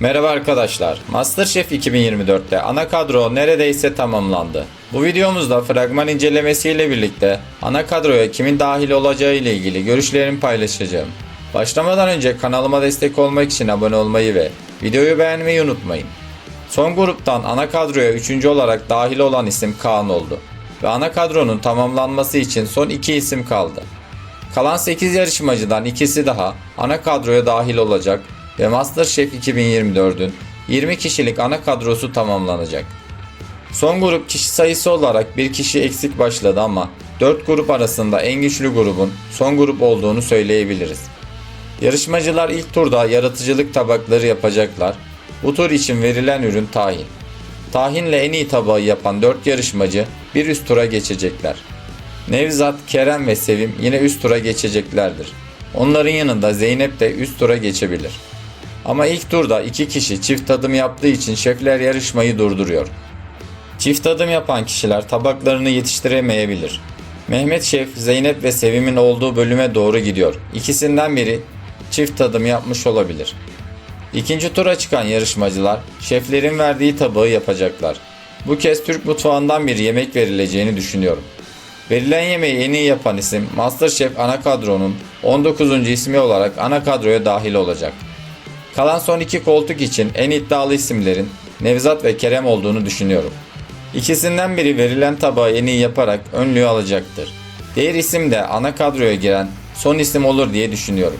Merhaba arkadaşlar. MasterChef 2024'te ana kadro neredeyse tamamlandı. Bu videomuzda fragman incelemesiyle birlikte ana kadroya kimin dahil olacağı ile ilgili görüşlerimi paylaşacağım. Başlamadan önce kanalıma destek olmak için abone olmayı ve videoyu beğenmeyi unutmayın. Son gruptan ana kadroya 3. olarak dahil olan isim Kaan oldu. Ve ana kadronun tamamlanması için son 2 isim kaldı. Kalan 8 yarışmacıdan ikisi daha ana kadroya dahil olacak ve MasterChef 2024'ün 20 kişilik ana kadrosu tamamlanacak. Son grup kişi sayısı olarak bir kişi eksik başladı ama 4 grup arasında en güçlü grubun son grup olduğunu söyleyebiliriz. Yarışmacılar ilk turda yaratıcılık tabakları yapacaklar. Bu tur için verilen ürün tahin. Tahinle en iyi tabağı yapan 4 yarışmacı bir üst tura geçecekler. Nevzat, Kerem ve Sevim yine üst tura geçeceklerdir. Onların yanında Zeynep de üst tura geçebilir. Ama ilk turda iki kişi çift tadım yaptığı için şefler yarışmayı durduruyor. Çift tadım yapan kişiler tabaklarını yetiştiremeyebilir. Mehmet Şef, Zeynep ve Sevim'in olduğu bölüme doğru gidiyor. İkisinden biri çift tadım yapmış olabilir. İkinci tura çıkan yarışmacılar şeflerin verdiği tabağı yapacaklar. Bu kez Türk mutfağından bir yemek verileceğini düşünüyorum. Verilen yemeği en iyi yapan isim MasterChef ana kadronun 19. ismi olarak ana kadroya dahil olacak. Kalan son iki koltuk için en iddialı isimlerin Nevzat ve Kerem olduğunu düşünüyorum. İkisinden biri verilen tabağı en iyi yaparak önlüğü alacaktır. Diğer isim de ana kadroya giren son isim olur diye düşünüyorum.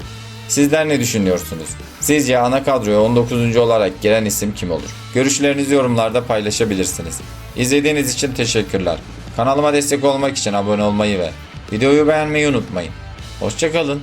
Sizler ne düşünüyorsunuz? Sizce ana kadroya 19. olarak giren isim kim olur? Görüşlerinizi yorumlarda paylaşabilirsiniz. İzlediğiniz için teşekkürler. Kanalıma destek olmak için abone olmayı ve videoyu beğenmeyi unutmayın. Hoşçakalın.